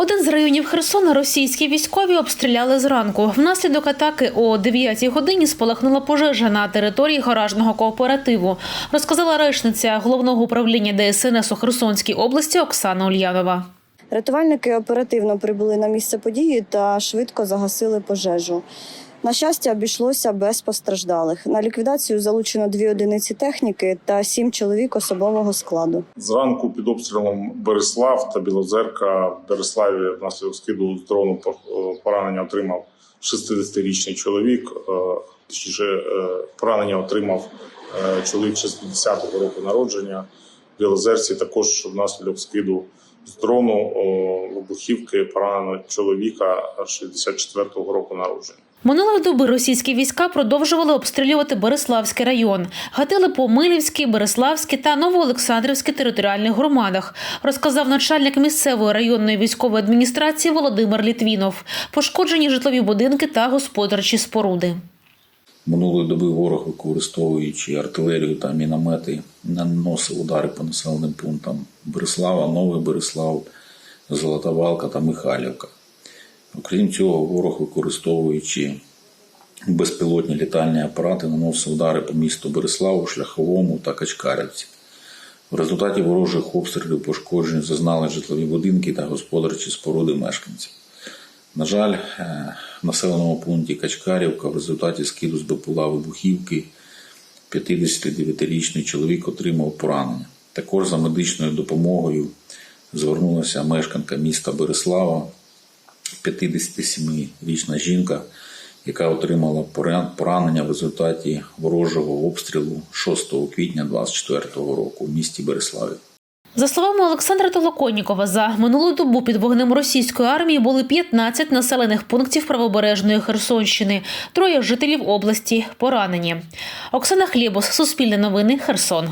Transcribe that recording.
Один з районів Херсона російські військові обстріляли зранку. Внаслідок атаки о 9 годині спалахнула пожежа на території гаражного кооперативу. Розказала речниця головного управління ДСНС у Херсонській області Оксана Ульянова. Рятувальники оперативно прибули на місце події та швидко загасили пожежу. На щастя, обійшлося без постраждалих. На ліквідацію залучено дві одиниці техніки та сім чоловік особового складу. Зранку під обстрілом Береслав та Білозерка в Береславі внаслідок скиду дрону е, поранення отримав 60-річний чоловік. е, Точніше, е, поранення отримав чоловік 60-го року народження. Білозерці також внаслідок скиду з дрону вибухівки поранено чоловіка 64-го року народження. Минулої доби російські війська продовжували обстрілювати Береславський район. Гатили по Милівській, Береславській та Новоолександрівській територіальних громадах, розказав начальник місцевої районної військової адміністрації Володимир Літвінов. Пошкоджені житлові будинки та господарчі споруди. Минулої доби ворог, використовуючи артилерію та міномети, наносив удари по населеним пунктам Береслава, Новий Береслав, Золотовалка та Михайлівка. Окрім цього, ворог, використовуючи безпілотні літальні апарати, наносив удари по місту Береславу, Шляховому та Качкарівці. В результаті ворожих обстрілів пошкоджень зазнали житлові будинки та господарчі споруди мешканців. На жаль, е, в населеному пункті Качкарівка в результаті скиду з БПЛА вибухівки 59-річний чоловік отримав поранення. Також за медичною допомогою звернулася мешканка міста Береслава, 57-річна жінка, яка отримала поранення в результаті ворожого обстрілу 6 квітня 2024 року в місті Береславі. За словами Олександра Толоконнікова, за минулу добу під вогнем російської армії були 15 населених пунктів правобережної Херсонщини. Троє жителів області поранені. Оксана Хлібос, Суспільне новини, Херсон.